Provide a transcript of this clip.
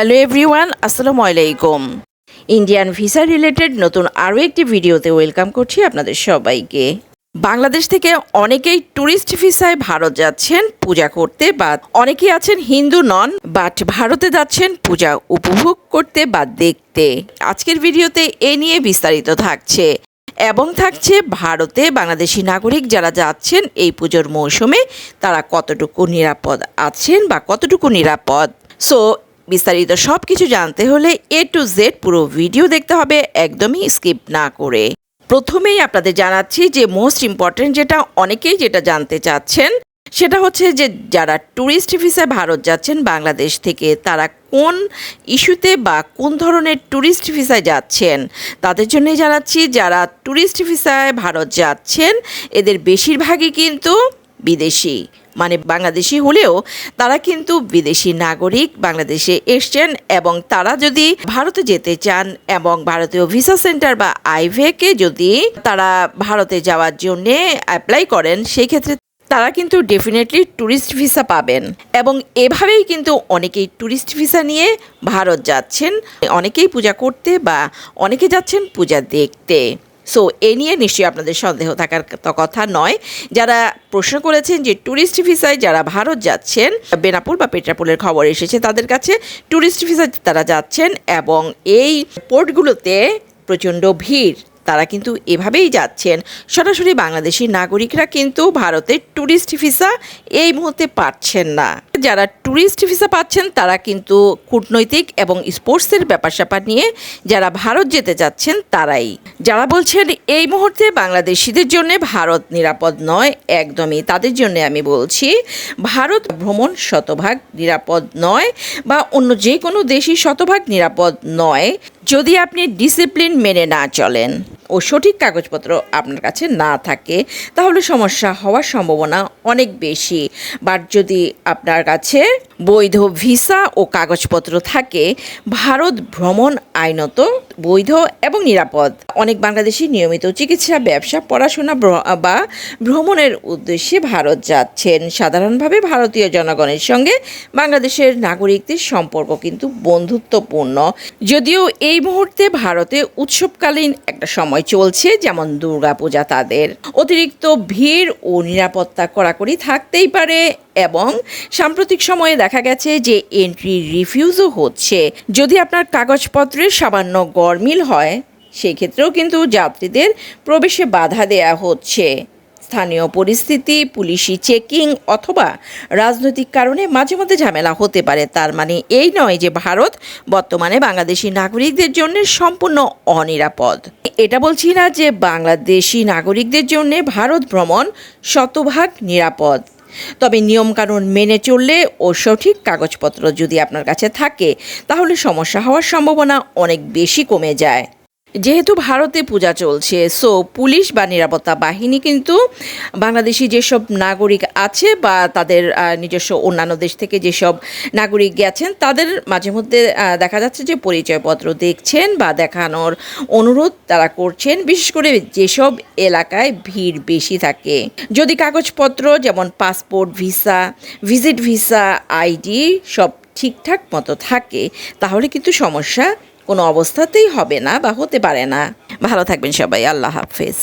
Hello everyone, আসসালামু আলাইকুম। Indian visa related নতুন আরও একটি ভিডিওতে ওয়েলকাম করছি আপনাদের সবাইকে। বাংলাদেশ থেকে অনেকেই ট্যুরিস্ট ভিসায় ভারত যাচ্ছেন পূজা করতে বা অনেকেই আছেন হিন্দু নন, বাট ভারতে যাচ্ছেন পূজা উপভোগ করতে বা দেখতে। আজকের ভিডিওতে এ নিয়ে বিস্তারিত থাকছে। এবং থাকছে ভারতে বাংলাদেশি নাগরিক যারা যাচ্ছেন এই পুজোর মৌসুমে, তারা কতটুকু নিরাপদ আছেন বা কতটুকু নিরাপদ? সো বিস্তারিত সব কিছু জানতে হলে এ টু জেড পুরো ভিডিও দেখতে হবে, একদমই স্কিপ না করে। প্রথমেই আপনাদের জানাচ্ছি যে মোস্ট ইম্পর্ট্যান্ট যেটা, অনেকেই যেটা জানতে চাচ্ছেন, সেটা হচ্ছে যে যারা ট্যুরিস্ট ভিসায় ভারত যাচ্ছেন, বাংলাদেশ থেকে, তারা কোন ইস্যুতে বা কোন ধরনের ট্যুরিস্ট ভিসায় যাচ্ছেন? তাদের জন্যই জানাচ্ছি, যারা ট্যুরিস্ট ভিসায় ভারত যাচ্ছেন, এদের বেশিরভাগই কিন্তু বিদেশি মানে বাংলাদেশি হলেও তারা কিন্তু বিদেশি নাগরিক বাংলাদেশে এসছেন এবং তারা যদি ভারতে যেতে চান এবং ভারতীয় ভিসা সেন্টার বা আইভেকে যদি তারা ভারতে যাওয়ার জন্যে অ্যাপ্লাই করেন সেই ক্ষেত্রে তারা কিন্তু ডেফিনেটলি ট্যুরিস্ট ভিসা পাবেন। এবং এভাবেই কিন্তু অনেকেই ট্যুরিস্ট ভিসা নিয়ে ভারত যাচ্ছেন, অনেকেই পূজা করতে বা অনেকে যাচ্ছেন পূজা দেখতে। সো এ নিয়ে নিশ্চয়ই আপনাদের সন্দেহ থাকার কথা নয়। যারা প্রশ্ন করেছেন যে ট্যুরিস্ট ভিসায় যারা ভারত যাচ্ছেন, বেনাপুর বা পেট্রাপুলের খবর এসেছে তাদের কাছে ট্যুরিস্ট ভিসায় তারা যাচ্ছেন এবং এই পোর্টগুলোতে প্রচণ্ড ভিড়। তারা কিন্তু এভাবেই যাচ্ছেন। সরাসরি বাংলাদেশি নাগরিকরা কিন্তু ভারতের ট্যুরিস্ট ভিসা এই মুহূর্তে পাচ্ছেন না। যারা ট্যুরিস্ট ভিসা পাচ্ছেন, তারা কিন্তু কূটনৈতিক এবং স্পোর্টসের ব্যাপার স্যাপার নিয়ে যারা ভারত যেতে যাচ্ছেন তারাই। যারা বলছেন, এই মুহূর্তে বাংলাদেশিদের জন্য ভারত নিরাপদ নয়। একদমই তাদের জন্য আমি বলছি, ভারত ভ্রমণ শতভাগ নিরাপদ নয় বা অন্য যে কোনো দেশই শতভাগ নিরাপদ নয় যদি আপনি ডিসিপ্লিন মেনে না চলেন। ও সঠিক কাগজপত্র আপনার কাছে না থাকে, তাহলে সমস্যা হওয়ার সম্ভাবনা অনেক বেশি। বাট যদি আপনার কাছে বৈধ ভিসা ও কাগজপত্র থাকে, ভারত ভ্রমণ আইনত বৈধ এবং নিরাপদ। অনেক বাংলাদেশি নিয়মিত চিকিৎসা, ব্যবসা, পড়াশোনা বা ভ্রমণের উদ্দেশ্যে ভারত যাচ্ছেন। সাধারণভাবে ভারতীয় জনগণের সঙ্গে বাংলাদেশের নাগরিকদের সম্পর্ক কিন্তু বন্ধুত্বপূর্ণ। যদিও এই মুহূর্তে ভারতে উৎসবকালীন একটা সময় চলছে, যেমন দুর্গাপূজা তাদের। অতিরিক্ত ভিড় ও নিরাপত্তা কড়াকড়ি থাকতেই পারে এবং সাম্প্রতিক সময়ে দেখা গেছে যে এন্ট্রি রিফিউজও হচ্ছে। যদি আপনার কাগজপত্রের সামান্য গরমিল হয়, সেক্ষেত্রেও কিন্তু যাত্রীদের প্রবেশে বাধা দেয়া হচ্ছে। স্থানীয় পরিস্থিতি, পুলিশি চেকিং অথবা রাজনৈতিক কারণে মাঝে মধ্যে ঝামেলা হতে পারে। তার মানে এই নয় যে ভারত বর্তমানে বাংলাদেশি নাগরিকদের জন্য সম্পূর্ণ অনিরাপদ। এটা বলছি না যে বাংলাদেশি নাগরিকদের জন্য ভারত ভ্রমণ শতভাগ নিরাপদ। তবে নিয়মকানুন মেনে চললে ও সঠিক কাগজপত্র যদি আপনার কাছে থাকে, তাহলে সমস্যা হওয়ার সম্ভাবনা অনেক বেশি কমে যায়। যেহেতু ভারতে পূজা চলছে সো পুলিশ বা নিরাপত্তা বাহিনী কিন্তু বাংলাদেশি যেসব নাগরিক আছে বা তাদের নিজস্ব অন্যান্য দেশ থেকে যেসব নাগরিক গেছেন, তাদের মাঝে মধ্যে দেখা যাচ্ছে যে পরিচয়পত্র দেখছেন বা দেখানোর অনুরোধ তারা করছেন। বিশেষ করে যেসব এলাকায় ভিড় বেশি থাকে। যদি কাগজপত্র যেমন passport, visa, visit visa, ID সব ঠিকঠাক মতো থাকে, তাহলে কিন্তু সমস্যা কোনো অবস্থাতেই হবে না বা হতে পারে না। ভালো থাকবেন সবাই আল্লাহ হাফেজ।